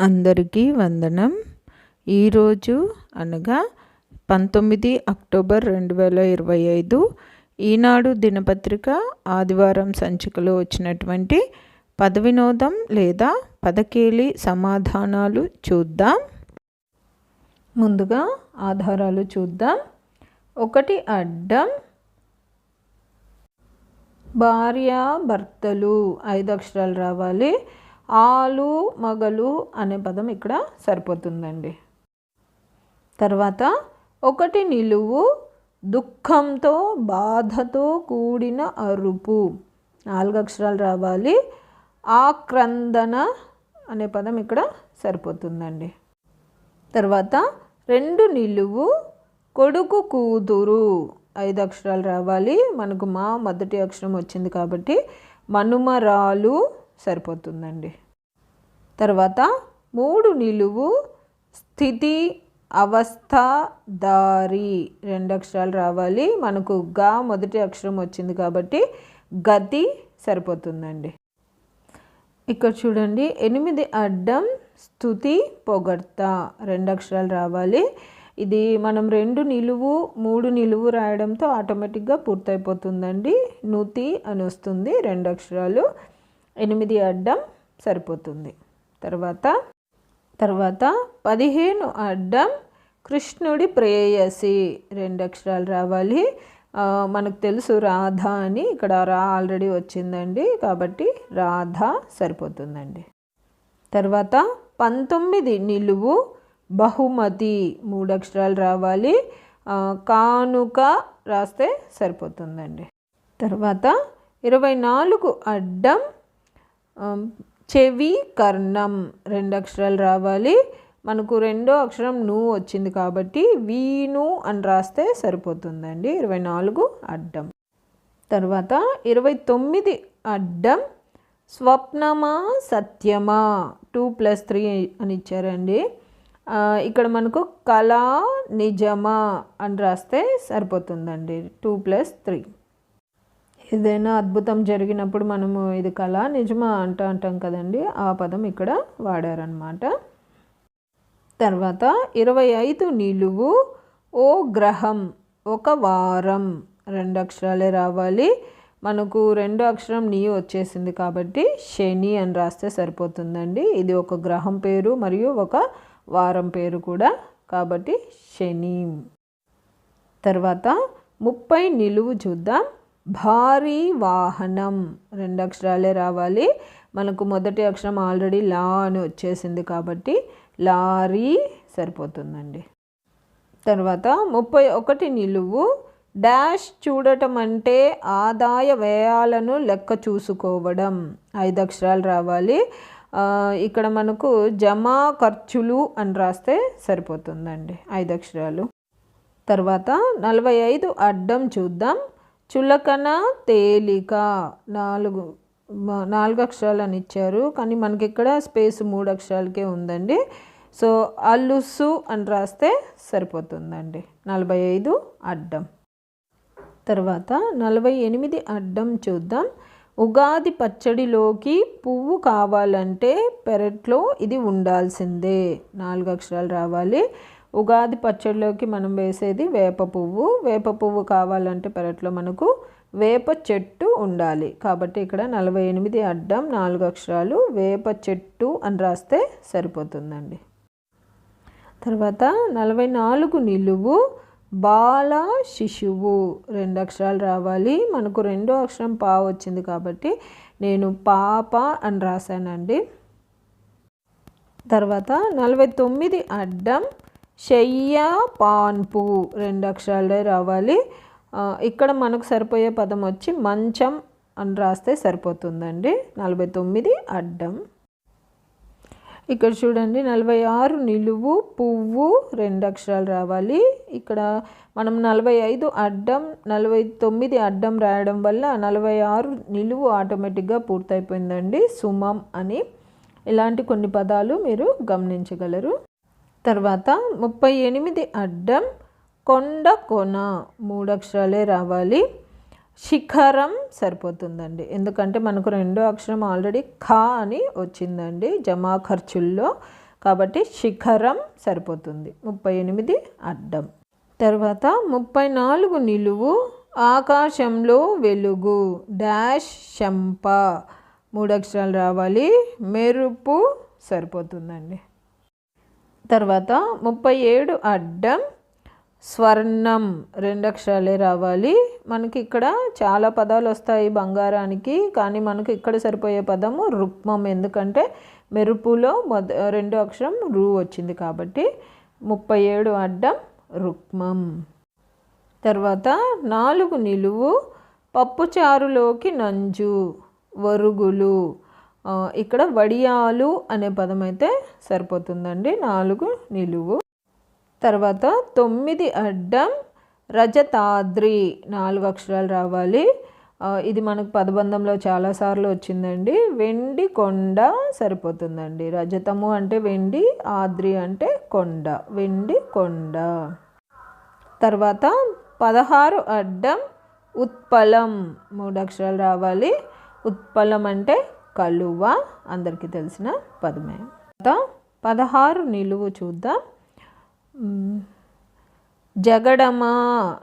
అందరికీ వందనం. ఈరోజు అనగా పంతొమ్మిది అక్టోబర్ రెండు వేల ఇరవై ఐదు ఈనాడు దినపత్రిక ఆదివారం సంచికలో వచ్చినటువంటి పదవినోదం లేదా పదకేలి సమాధానాలు చూద్దాం. ముందుగా ఆధారాలు చూద్దాం. ఒకటి అడ్డం. భార్య భర్తలు ఐదు అక్షరాలు రావాలి. ఆలు మగలు అనే పదం ఇక్కడ సరిపోతుందండి. తర్వాత ఒకటి నిలువు దుఃఖంతో బాధతో కూడిన అరుపు. నాలుగు అక్షరాలు రావాలి. ఆక్రందన అనే పదం ఇక్కడ సరిపోతుందండి. తర్వాత రెండు నిలువు కొడుకు కూతురు. ఐదు అక్షరాలు రావాలి. మనకు మా మొదటి అక్షరం వచ్చింది కాబట్టి మనుమరాలు సరిపోతుందండి. తర్వాత మూడు నిలువు స్థితి అవస్థ దారి రెండు అక్షరాలు రావాలి. మనకు గా మొదటి అక్షరం వచ్చింది కాబట్టి గతి సరిపోతుందండి. ఇక్కడ చూడండి ఎనిమిది అడ్డం స్థుతి పొగడ్త రెండు అక్షరాలు రావాలి. ఇది మనం రెండు నిలువు మూడు నిలువు రాయడంతో ఆటోమేటిక్గా పూర్తయిపోతుందండి. నుతి అని వస్తుంది రెండు అక్షరాలు. ఎనిమిది అడ్డం సరిపోతుంది. తర్వాత తర్వాత పదిహేను అడ్డం కృష్ణుడి ప్రేయసి. రెండు అక్షరాలు రావాలి. మనకు తెలుసు రాధ అని. ఇక్కడ రా ఆల్రెడీ వచ్చిందండి. కాబట్టి రాధ సరిపోతుందండి. తర్వాత పంతొమ్మిది నిలువు బహుమతి. మూడు అక్షరాలు రావాలి. కానుక రాస్తే సరిపోతుందండి. తర్వాత ఇరవై నాలుగు అడ్డం చెవి కర్ణం రెండు అక్షరాలు రావాలి. మనకు రెండో అక్షరం ను వచ్చింది కాబట్టి వీను అని రాస్తే సరిపోతుందండి. ఇరవై నాలుగు అడ్డం. తర్వాత ఇరవై తొమ్మిది అడ్డం. స్వప్నమా సత్యమా? టూ ప్లస్ త్రీ అని ఇచ్చారండి. ఇక్కడ మనకు కళ నిజమా అని రాస్తే సరిపోతుందండి. Two plus three. ఏదైనా అద్భుతం జరిగినప్పుడు మనము ఇది కళ నిజమా అంటూ అంటాం కదండి. ఆ పదం ఇక్కడ వాడారనమాట తర్వాత ఇరవై ఐదు నిలువు ఓ గ్రహం ఒక వారం రెండు అక్షరాలే రావాలి. మనకు రెండు అక్షరం నీ వచ్చేసింది కాబట్టి శని అని రాస్తే సరిపోతుందండి. ఇది ఒక గ్రహం పేరు మరియు ఒక వారం పేరు కూడా కాబట్టి శని. తర్వాత ముప్పై నిలువు చూద్దాం. భారీ వాహనం. రెండు అక్షరాలే రావాలి. మనకు మొదటి అక్షరం ఆల్రెడీ లా అని వచ్చేసింది కాబట్టి లారీ సరిపోతుందండి. తర్వాత ముప్పై ఒకటి నిలువు. డాష్ చూడటం అంటే ఆదాయ వ్యయాలను లెక్క చూసుకోవడం. ఐదు అక్షరాలు రావాలి. ఇక్కడ మనకు జమా ఖర్చులు అని రాస్తే సరిపోతుందండి. ఐదు అక్షరాలు. తర్వాత నలభై ఐదు అడ్డం చూద్దాం. చులకన తేలిక. నాలుగు నాలుగు అక్షరాలు అని ఇచ్చారు కానీ మనకి ఇక్కడ స్పేస్ మూడు అక్షరాలకే ఉందండి. సో అల్లుసు అని రాస్తే సరిపోతుందండి. నలభై ఐదు అడ్డం. తర్వాత నలభై ఎనిమిది అడ్డం చూద్దాం. ఉగాది పచ్చడిలోకి పువ్వు కావాలంటే పెరట్లో ఇది ఉండాల్సిందే. నాలుగు అక్షరాలు రావాలి. ఉగాది పచ్చడిలోకి మనం వేసేది వేప పువ్వు. వేప పువ్వు కావాలంటే పెరట్లో మనకు వేప చెట్టు ఉండాలి. కాబట్టి ఇక్కడ నలభై ఎనిమిది అడ్డం నాలుగు అక్షరాలు వేప చెట్టు అని రాస్తే సరిపోతుందండి. తర్వాత నలభై నాలుగు నిలువు బాల శిశువు రెండు అక్షరాలు రావాలి. మనకు రెండో అక్షరం పా వచ్చింది కాబట్టి నేను పాప అని రాశానండి. తర్వాత నలభై తొమ్మిది అడ్డం శయ్య పాన్పు రెండు అక్షరాలే రావాలి ఇక్కడ మనకు సరిపోయే పదం వచ్చి మంచం అని రాస్తే సరిపోతుందండి. నలభై తొమ్మిది అడ్డం. ఇక్కడ చూడండి నలభై ఆరు నిలువు పువ్వు రెండు అక్షరాలు రావాలి. ఇక్కడ మనం నలభై ఐదు అడ్డం నలభై తొమ్మిది అడ్డం రాయడం వల్ల నలభై ఆరు నిలువు ఆటోమేటిక్గా పూర్తయిపోయిందండి. సుమం అని. ఇలాంటి కొన్ని పదాలు మీరు గమనించగలరు. తర్వాత ముప్పై ఎనిమిది అడ్డం కొండ కొన మూడు అక్షరాలే రావాలి. శిఖరం సరిపోతుందండి. ఎందుకంటే మనకు రెండో అక్షరం ఆల్రెడీ ఖా అని వచ్చిందండి జమా ఖర్చుల్లో. కాబట్టి శిఖరం సరిపోతుంది. ముప్పై ఎనిమిది అడ్డం. తర్వాత ముప్పై నాలుగు నిలువు ఆకాశంలో వెలుగు డాష్ శంప. మూడు అక్షరాలు రావాలి. మెరుపు సరిపోతుందండి. తర్వాత ముప్పై ఏడు అడ్డం స్వర్ణం రెండు అక్షరాలే రావాలి. మనకి ఇక్కడ చాలా పదాలు వస్తాయి బంగారానికి కానీ మనకు ఇక్కడ సరిపోయే పదము రుక్మం. ఎందుకంటే మెరుపులో మొద రెండో అక్షరం రు వచ్చింది కాబట్టి ముప్పై ఏడు అడ్డం రుక్మం. తర్వాత నాలుగు నిలువు పప్పుచారులోకి నంజు వరుగులు. ఇక్కడ వడియాలు అనే పదం అయితే సరిపోతుందండి. నాలుగు నిలువు. తర్వాత తొమ్మిది అడ్డం రజతాద్రి నాలుగు అక్షరాలు రావాలి. ఇది మనకు పదబంధంలో చాలాసార్లు వచ్చిందండి. వెండి కొండ సరిపోతుందండి. రజతము అంటే వెండి ఆద్రి అంటే కొండ. వెండి కొండ. తర్వాత పదహారు అడ్డం ఉత్పలం మూడు అక్షరాలు రావాలి. ఉత్పలం అంటే కలువ అందరికీ తెలిసిన పదమే. పదహారు నిలువు చూద్దాం. జగడమా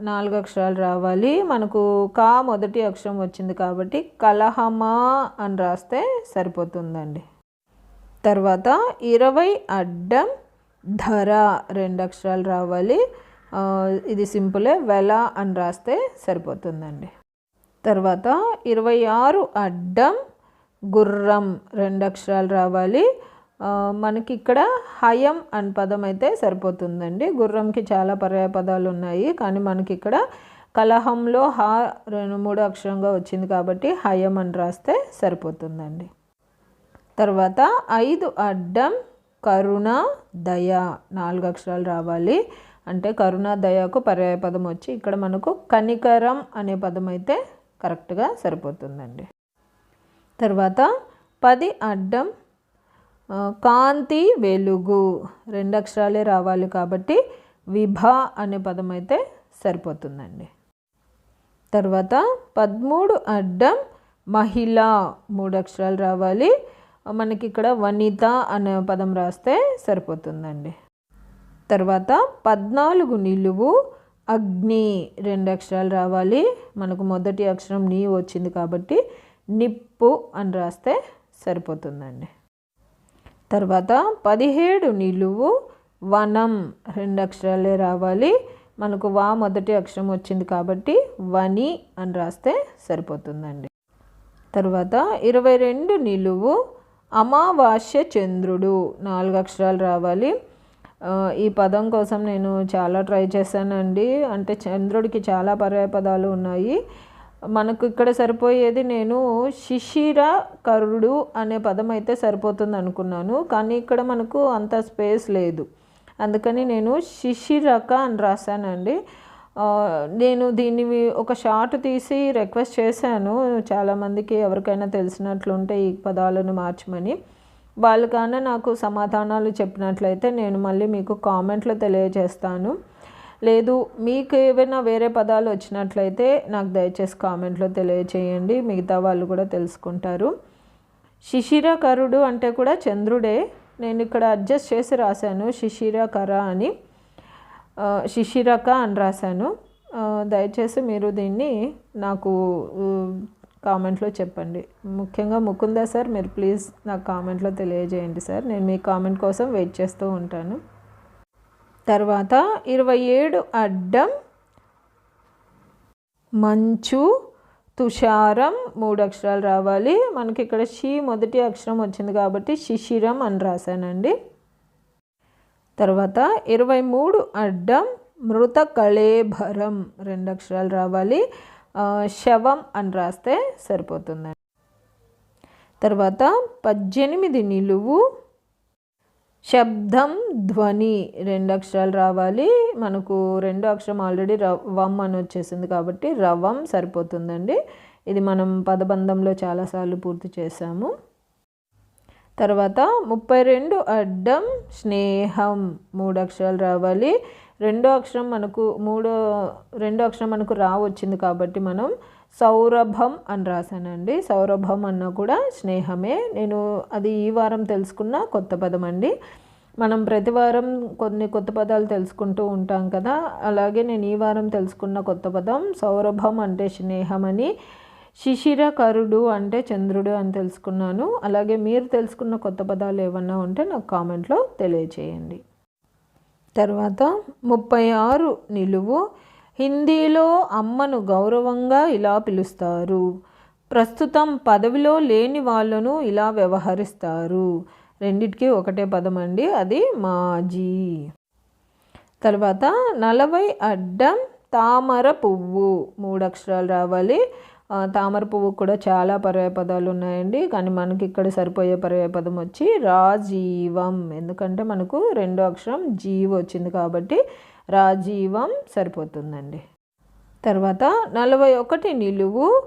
నాలుగు అక్షరాలు రావాలి. మనకు కా మొదటి అక్షరం వచ్చింది కాబట్టి కలహమా అని రాస్తే సరిపోతుందండి. తర్వాత ఇరవై అడ్డం ధర రెండు అక్షరాలు రావాలి. ఇది సింపులే. వెల అని రాస్తే సరిపోతుందండి. తర్వాత ఇరవై ఆరు అడ్డం గుర్రం రెండు అక్షరాలు రావాలి. మనకి ఇక్కడ హయం అని పదం అయితే సరిపోతుందండి. గుర్రంకి చాలా పర్యాయ పదాలు ఉన్నాయి. కానీ మనకి ఇక్కడ కలహంలో హ రెండు మూడు అక్షరంగా వచ్చింది కాబట్టి హయం అని రాస్తే సరిపోతుందండి. తర్వాత ఐదు అడ్డం కరుణ దయ నాలుగు అక్షరాలు రావాలి. అంటే కరుణ దయకు పర్యాయ పదం వచ్చి ఇక్కడ మనకు కనికరం అనే పదం అయితే కరెక్ట్గా సరిపోతుందండి. తర్వాత పది అడ్డం కాంతి వెలుగు. రెండు అక్షరాలే రావాలి కాబట్టి విభ అనే పదం అయితే సరిపోతుందండి. తర్వాత పదమూడు అడ్డం మహిళ మూడు అక్షరాలు రావాలి. మనకి ఇక్కడ వనిత అనే పదం రాస్తే సరిపోతుందండి. తర్వాత పద్నాలుగు నిలువు అగ్ని రెండు అక్షరాలు రావాలి. మనకు మొదటి అక్షరం నీ వచ్చింది కాబట్టి నిప్పు అని రాస్తే సరిపోతుందండి. తర్వాత పదిహేడు నిలువు వనం రెండు అక్షరాలే రావాలి. మనకు వా మొదటి అక్షరం వచ్చింది కాబట్టి వని అని రాస్తే సరిపోతుందండి. తర్వాత ఇరవై రెండు నిలువు అమావాస్య చంద్రుడు నాలుగు అక్షరాలు రావాలి. ఈ పదం కోసం నేను చాలా ట్రై చేశానండి. అంటే చంద్రుడికి చాలా పర్యాయ పదాలు ఉన్నాయి. మనకు ఇక్కడ సరిపోయేది నేను శిశిర కరుడు అనే పదం అయితే సరిపోతుంది అనుకున్నాను కానీ ఇక్కడ మనకు అంత స్పేస్ లేదు. అందుకని నేను శిశిరక అని రాశానండి. నేను దీన్ని ఒక షార్ట్ తీసి రిక్వెస్ట్ చేశాను చాలామందికి ఎవరికైనా తెలిసినట్లుంటే ఈ పదాలను మార్చమని. వాళ్ళకన్నా నాకు సమాధానాలు చెప్పినట్లయితే నేను మళ్ళీ మీకు కామెంట్లో తెలియజేస్తాను. లేదు మీకు ఏవైనా వేరే పదాలు వచ్చినట్లయితే నాకు దయచేసి కామెంట్లో తెలియచేయండి మిగతా వాళ్ళు కూడా తెలుసుకుంటారు. శిశిరకరుడు అంటే కూడా చంద్రుడే. నేను ఇక్కడ అడ్జస్ట్ చేసి రాశాను శిశిరకర అని. శిశిరక అని రాశాను. దయచేసి మీరు దీన్ని నాకు కామెంట్లో చెప్పండి. ముఖ్యంగా ముకుందా సార్ మీరు ప్లీజ్ నాకు కామెంట్లో తెలియజేయండి సార్. నేను మీ కామెంట్ కోసం వెయిట్ చేస్తూ ఉంటాను. తర్వాత ఇరవై ఏడు అడ్డం మంచు తుషారం మూడు అక్షరాలు రావాలి. మనకి ఇక్కడ షీ మొదటి అక్షరం వచ్చింది కాబట్టి శిశిరం అని రాశానండి. తర్వాత ఇరవై మూడు అడ్డం మృత కళేభరం రెండు అక్షరాలు రావాలి. శవం అని రాస్తే సరిపోతుందండి. తర్వాత పద్దెనిమిది నిలువు శబ్దం ధ్వని రెండు అక్షరాలు రావాలి. మనకు రెండు అక్షరం ఆల్రెడీ రవం అని వచ్చేసింది కాబట్టి రవం సరిపోతుందండి. ఇది మనం పదబంధంలో చాలాసార్లు పూర్తి చేసాము తర్వాత ముప్పై రెండు అడ్డం స్నేహం మూడు అక్షరాలు రావాలి. రెండో అక్షరం మనకు మూడో రెండో అక్షరం మనకు రా వచ్చింది కాబట్టి మనం సౌరభం అని రాశానండి. సౌరభం అన్న కూడా స్నేహమే. నేను అది ఈ వారం తెలుసుకున్న కొత్త పదం అండి. మనం ప్రతి వారం కొన్ని కొత్త పదాలు తెలుసుకుంటూ ఉంటాం కదా. అలాగే నేను ఈ వారం తెలుసుకున్న కొత్త పదం సౌరభం అంటే స్నేహం అని శిశిరకరుడు అంటే చంద్రుడు అని తెలుసుకున్నాను. అలాగే మీరు తెలుసుకున్న కొత్త పదాలు ఏమన్నా ఉంటే నాకు కామెంట్లో తెలియచేయండి. తర్వాత ముప్పై ఆరు నిలువు హిందీలో అమ్మను గౌరవంగా ఇలా పిలుస్తారు. ప్రస్తుతం పదవిలో లేని వాళ్ళను ఇలా వ్యవహరిస్తారు. రెండిటికి ఒకటే పదం అండి అది మాజీ. తర్వాత నలభై అడ్డం తామర పువ్వు. మూడు అక్షరాలు రావాలి. తామర పువ్వు కూడా చాలా పర్యాయపదాలు ఉన్నాయండి కానీ మనకి ఇక్కడ సరిపోయే పర్యాయపదం వచ్చి రాజీవం. ఎందుకంటే మనకు రెండో అక్షరం జీవ్ వచ్చింది కాబట్టి రాజీవం సరిపోతుందండి. తర్వాత నలభై ఒకటి నిలువు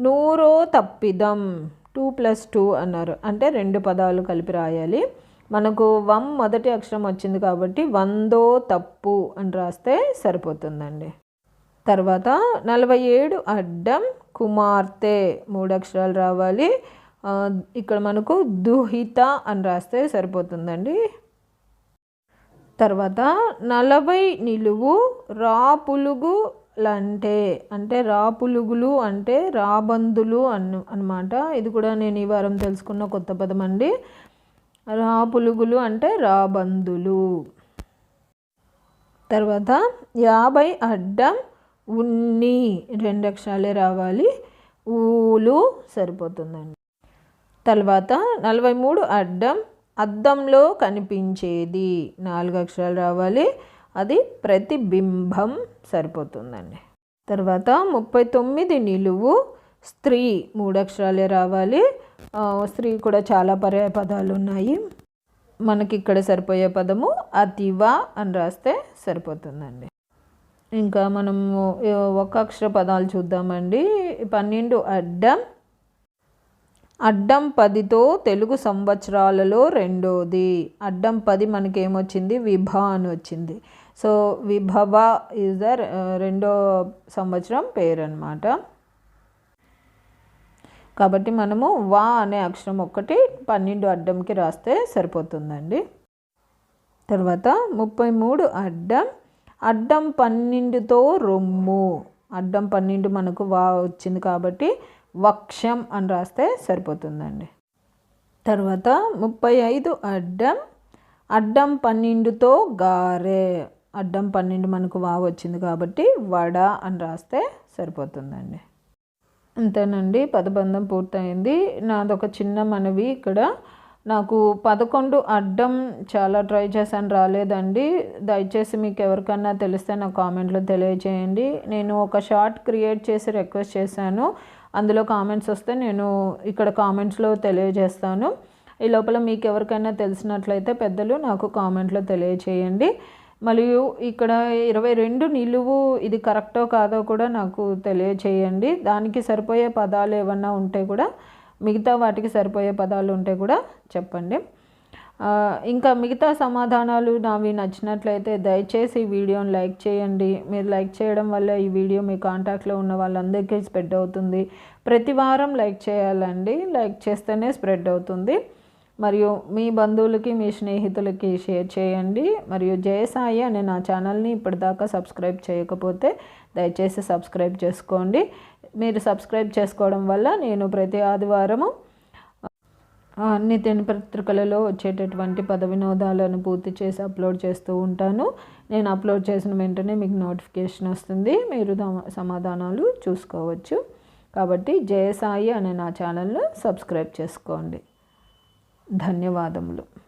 నూరో తప్పిదం టూ ప్లస్ టూ అన్నారు. అంటే రెండు పదాలు కలిపి రాయాలి. మనకు వం మొదటి అక్షరం వచ్చింది కాబట్టి వందో తప్పు అని రాస్తే సరిపోతుందండి. తర్వాత నలభై ఏడు అడ్డం కుమార్తె మూడు అక్షరాలు రావాలి. ఇక్కడ మనకు దుహిత అని రాస్తే సరిపోతుందండి. తర్వాత నలభై నిలువు రాపులుగులంటే అంటే రాపులుగులు అంటే రాబందులు అన్న అనమాట ఇది కూడా నేను ఈ వారం తెలుసుకున్న కొత్త పదం అండి. రాపులుగులు అంటే రాబందులు తర్వాత యాభై అడ్డం ఉన్ని రెండు అక్షరాలే రావాలి. ఊలు సరిపోతుందండి. తర్వాత నలభై మూడు అడ్డం అద్దంలో కనిపించేది. నాలుగు అక్షరాలు రావాలి. అది ప్రతిబింబం సరిపోతుందండి. తర్వాత ముప్పై తొమ్మిది నిలువు. స్త్రీ మూడు అక్షరాలే రావాలి. స్త్రీ కూడా చాలా పర్యాయ పదాలు ఉన్నాయి. మనకి ఇక్కడ సరిపోయే పదము అతివ అని రాస్తే సరిపోతుందండి. ఇంకా మనము ఒక అక్షర పదాలు చూద్దామండి. పన్నెండు అడ్డం. అడ్డం పదితో తెలుగు సంవత్సరాలలో రెండోది. అడ్డం పది మనకి ఏమొచ్చింది విభ అని వచ్చింది సో విభవ ఈజ్ ద రెండో సంవత్సరం పేరు అనమాట కాబట్టి మనము వా అనే అక్షరం ఒక్కటి పన్నెండు అడ్డంకి రాస్తే సరిపోతుందండి. తర్వాత ముప్పై మూడు అడ్డం. అడ్డం పన్నెండుతో రొమ్ము. అడ్డం పన్నెండు మనకు వా వచ్చింది కాబట్టి వక్షం అని రాస్తే సరిపోతుందండి. తర్వాత ముప్పై ఐదు అడ్డం. అడ్డం పన్నెండుతో గారె. అడ్డం పన్నెండు మనకు వావ్ వచ్చింది కాబట్టి వడ అని రాస్తే సరిపోతుందండి. అంతేనండి పదబంధం పూర్తయింది. నాదొక చిన్న మనవి ఇక్కడ. నాకు పదకొండు అడ్డం చాలా ట్రై చేశాను రాలేదండి. దయచేసి మీకు ఎవరికన్నా తెలిస్తే నాకు కామెంట్లో తెలియజేయండి నేను ఒక షార్ట్ క్రియేట్ చేసి రిక్వెస్ట్ చేశాను. అందులో కామెంట్స్ వస్తే నేను ఇక్కడ కామెంట్స్లో తెలియజేస్తాను. ఈ లోపల మీకు ఎవరికైనా తెలిసినట్లయితే పెద్దలు నాకు కామెంట్లో తెలియచేయండి. మరియు ఇక్కడ ఇరవై రెండు నిలువు ఇది కరెక్టో కాదో కూడా నాకు తెలియచేయండి. దానికి సరిపోయే పదాలు ఏమన్నా ఉంటే కూడా మిగతా వాటికి సరిపోయే పదాలు ఉంటే కూడా చెప్పండి. ఇంకా మిగతా సమాధానాలు నావి నచ్చినట్లయితే దయచేసి ఈ వీడియోని లైక్ చేయండి. మీరు లైక్ చేయడం వల్ల ఈ వీడియో మీ కాంటాక్ట్లో ఉన్న వాళ్ళందరికీ స్ప్రెడ్ అవుతుంది. ప్రతి వారం లైక్ చేయాలండి. లైక్ చేస్తేనే స్ప్రెడ్ అవుతుంది. మరియు మీ బంధువులకి మీ స్నేహితులకి షేర్ చేయండి. మరియు జయసాయి అనే నా ఛానల్ని ఇప్పటిదాకా సబ్స్క్రైబ్ చేయకపోతే దయచేసి సబ్స్క్రైబ్ చేసుకోండి. మీరు సబ్స్క్రైబ్ చేసుకోవడం వల్ల నేను ప్రతి ఆదివారము అన్ని పత్రికలలో వచ్చేటటువంటి పద వినోదాలను పూర్తి చేసి అప్లోడ్ చేస్తూ ఉంటాను. నేను అప్లోడ్ చేసిన వెంటనే మీకు నోటిఫికేషన్ వస్తుంది. మీరు సమాధానాలు చూసుకోవచ్చు. కాబట్టి జయసాయి అనే నా ఛానల్ను సబ్స్క్రైబ్ చేసుకోండి. ధన్యవాదములు.